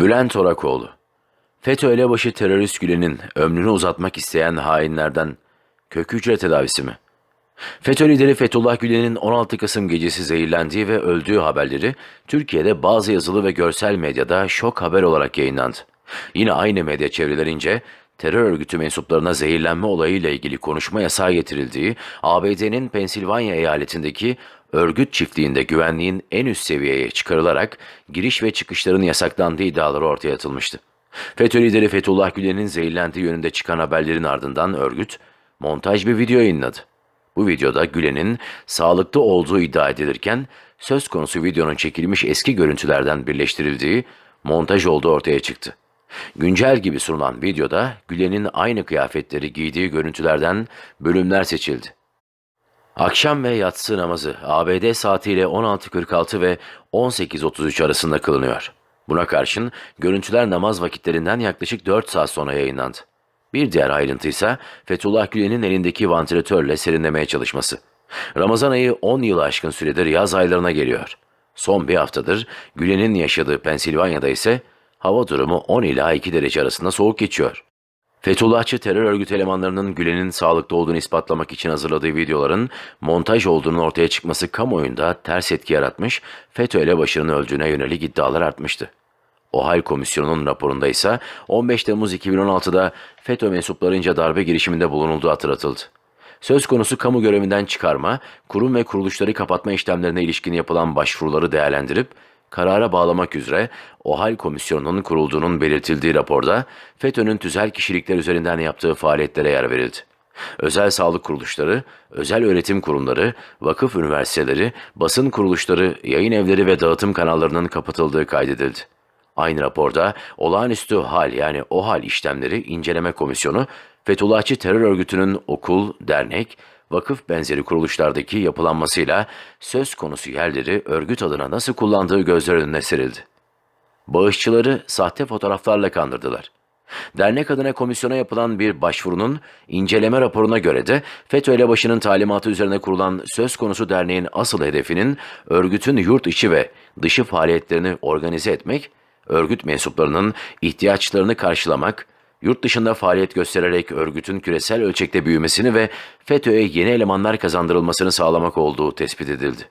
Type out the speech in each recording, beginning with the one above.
Bülent Orakoğlu FETÖ elebaşı terörist Gülen'in ömrünü uzatmak isteyen hainlerden kök hücre tedavisi mi? FETÖ lideri Fethullah Gülen'in 16 Kasım gecesi zehirlendiği ve öldüğü haberleri Türkiye'de bazı yazılı ve görsel medyada şok haber olarak yayınlandı. Yine aynı medya çevrelerince terör örgütü mensuplarına zehirlenme olayıyla ilgili konuşma yasağı getirildiği ABD'nin Pensilvanya eyaletindeki örgüt çiftliğinde güvenliğin en üst seviyeye çıkarılarak giriş ve çıkışların yasaklandığı iddiaları ortaya atılmıştı. FETÖ lideri Fethullah Gülen'in zehirlendiği yönünde çıkan haberlerin ardından örgüt montaj bir video yayınladı. Bu videoda Gülen'in sağlıklı olduğu iddia edilirken söz konusu videonun çekilmiş eski görüntülerden birleştirildiği montaj olduğu ortaya çıktı. Güncel gibi sunulan videoda Gülen'in aynı kıyafetleri giydiği görüntülerden bölümler seçildi. Akşam ve yatsı namazı ABD saatiyle 16.46 ve 18.33 arasında kılınıyor. Buna karşın görüntüler namaz vakitlerinden yaklaşık 4 saat sonra yayınlandı. Bir diğer ayrıntı ise Fethullah Gülen'in elindeki vantilatörle serinlemeye çalışması. Ramazan ayı 10 yılı aşkın süredir yaz aylarına geliyor. Son bir haftadır Gülen'in yaşadığı Pensilvanya'da ise hava durumu 10 ila 2 derece arasında soğuk geçiyor. Fethullahçı terör örgütü elemanlarının Gülen'in sağlıklı olduğunu ispatlamak için hazırladığı videoların montaj olduğunun ortaya çıkması kamuoyunda ters etki yaratmış, FETÖ elebaşının öldüğüne yönelik iddialar artmıştı. OHAL Komisyonu'nun raporunda ise 15 Temmuz 2016'da FETÖ mensuplarınca darbe girişiminde bulunulduğu hatırlatıldı. Söz konusu kamu görevinden çıkarma, kurum ve kuruluşları kapatma işlemlerine ilişkin yapılan başvuruları değerlendirip karara bağlamak üzere OHAL Komisyonu'nun kurulduğunun belirtildiği raporda FETÖ'nün tüzel kişilikler üzerinden yaptığı faaliyetlere yer verildi. Özel sağlık kuruluşları, özel öğretim kurumları, vakıf üniversiteleri, basın kuruluşları, yayın evleri ve dağıtım kanallarının kapatıldığı kaydedildi. Aynı raporda olağanüstü hal yani OHAL işlemleri inceleme komisyonu Fethullahçı terör örgütünün okul, dernek, vakıf benzeri kuruluşlardaki yapılanmasıyla söz konusu yerleri örgüt adına nasıl kullandığı gözler önüne serildi. Bağışçıları sahte fotoğraflarla kandırdılar. Dernek adına komisyona yapılan bir başvurunun inceleme raporuna göre de FETÖ elebaşının talimatı üzerine kurulan söz konusu derneğin asıl hedefinin örgütün yurt içi ve dışı faaliyetlerini organize etmek, örgüt mensuplarının ihtiyaçlarını karşılamak, yurt dışında faaliyet göstererek örgütün küresel ölçekte büyümesini ve FETÖ'ye yeni elemanlar kazandırılmasını sağlamak olduğu tespit edildi.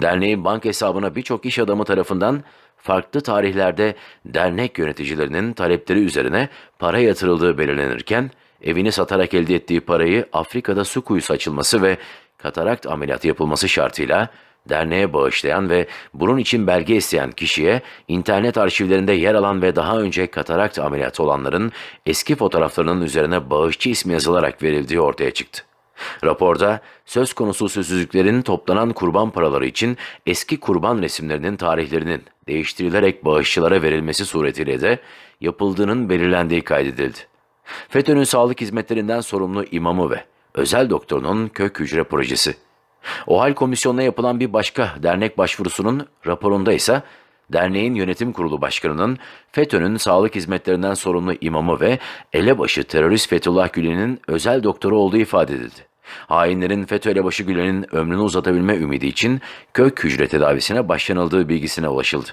Derneğin bank hesabına birçok iş adamı tarafından farklı tarihlerde dernek yöneticilerinin talepleri üzerine para yatırıldığı belirlenirken, evini satarak elde ettiği parayı Afrika'da su kuyusu açılması ve katarakt ameliyatı yapılması şartıyla derneğe bağışlayan ve bunun için belge isteyen kişiye internet arşivlerinde yer alan ve daha önce katarakt ameliyatı olanların eski fotoğraflarının üzerine bağışçı ismi yazılarak verildiği ortaya çıktı. Raporda söz konusu sözsüzlüklerin toplanan kurban paraları için eski kurban resimlerinin tarihlerinin değiştirilerek bağışçılara verilmesi suretiyle de yapıldığının belirlendiği kaydedildi. FETÖ'nün sağlık hizmetlerinden sorumlu imamı ve özel doktorunun kök hücre projesi. OHAL komisyonuna yapılan bir başka dernek başvurusunun raporunda ise derneğin yönetim kurulu başkanının FETÖ'nün sağlık hizmetlerinden sorumlu imamı ve elebaşı terörist Fethullah Gülen'in özel doktoru olduğu ifade edildi. Hainlerin FETÖ elebaşı Gülen'in ömrünü uzatabilme ümidi için kök hücre tedavisine başlanıldığı bilgisine ulaşıldı.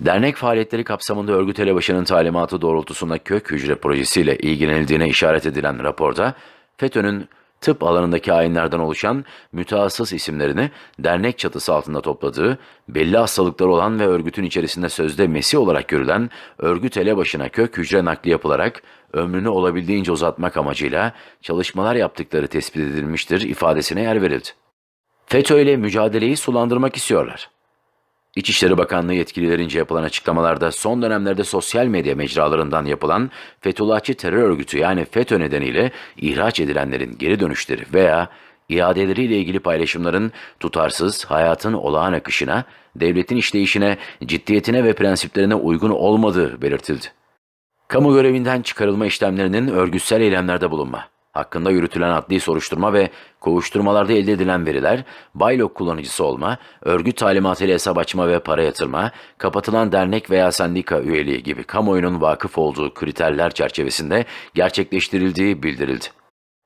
Dernek faaliyetleri kapsamında örgüt elebaşının talimatı doğrultusunda kök hücre projesiyle ilgilenildiğine işaret edilen raporda, FETÖ'nün tıp alanındaki hainlerden oluşan mütehassıs isimlerini dernek çatısı altında topladığı, belli hastalıkları olan ve örgütün içerisinde sözde mesi olarak görülen örgüt elebaşına kök hücre nakli yapılarak ömrünü olabildiğince uzatmak amacıyla çalışmalar yaptıkları tespit edilmiştir ifadesine yer verildi. FETÖ ile mücadeleyi sulandırmak istiyorlar. İçişleri Bakanlığı yetkililerince yapılan açıklamalarda son dönemlerde sosyal medya mecralarından yapılan Fethullahçı terör örgütü yani FETÖ nedeniyle ihraç edilenlerin geri dönüşleri veya iadeleriyle ilgili paylaşımların tutarsız, hayatın olağan akışına, devletin işleyişine, ciddiyetine ve prensiplerine uygun olmadığı belirtildi. Kamu görevinden çıkarılma işlemlerinin örgütsel eylemlerde bulunma, hakkında yürütülen adli soruşturma ve kovuşturmalarda elde edilen veriler, baylok kullanıcısı olma, örgüt talimatıyla hesap açma ve para yatırma, kapatılan dernek veya sendika üyeliği gibi kamuoyunun vakıf olduğu kriterler çerçevesinde gerçekleştirildiği bildirildi.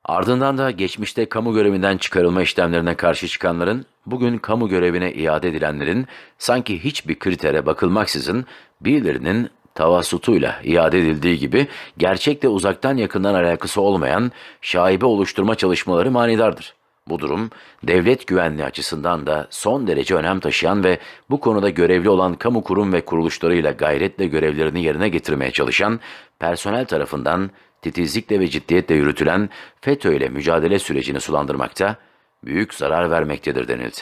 Ardından da geçmişte kamu görevinden çıkarılma işlemlerine karşı çıkanların, bugün kamu görevine iade edilenlerin sanki hiçbir kritere bakılmaksızın birilerinin tavasutuyla iade edildiği gibi gerçekle uzaktan yakından alakası olmayan şaibe oluşturma çalışmaları manidardır. Bu durum devlet güvenliği açısından da son derece önem taşıyan ve bu konuda görevli olan kamu kurum ve kuruluşlarıyla gayretle görevlerini yerine getirmeye çalışan personel tarafından titizlikle ve ciddiyetle yürütülen FETÖ ile mücadele sürecini sulandırmakta, büyük zarar vermektedir denildi.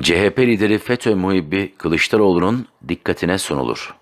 CHP lideri FETÖ muhibbi Kılıçdaroğlu'nun dikkatine sunulur.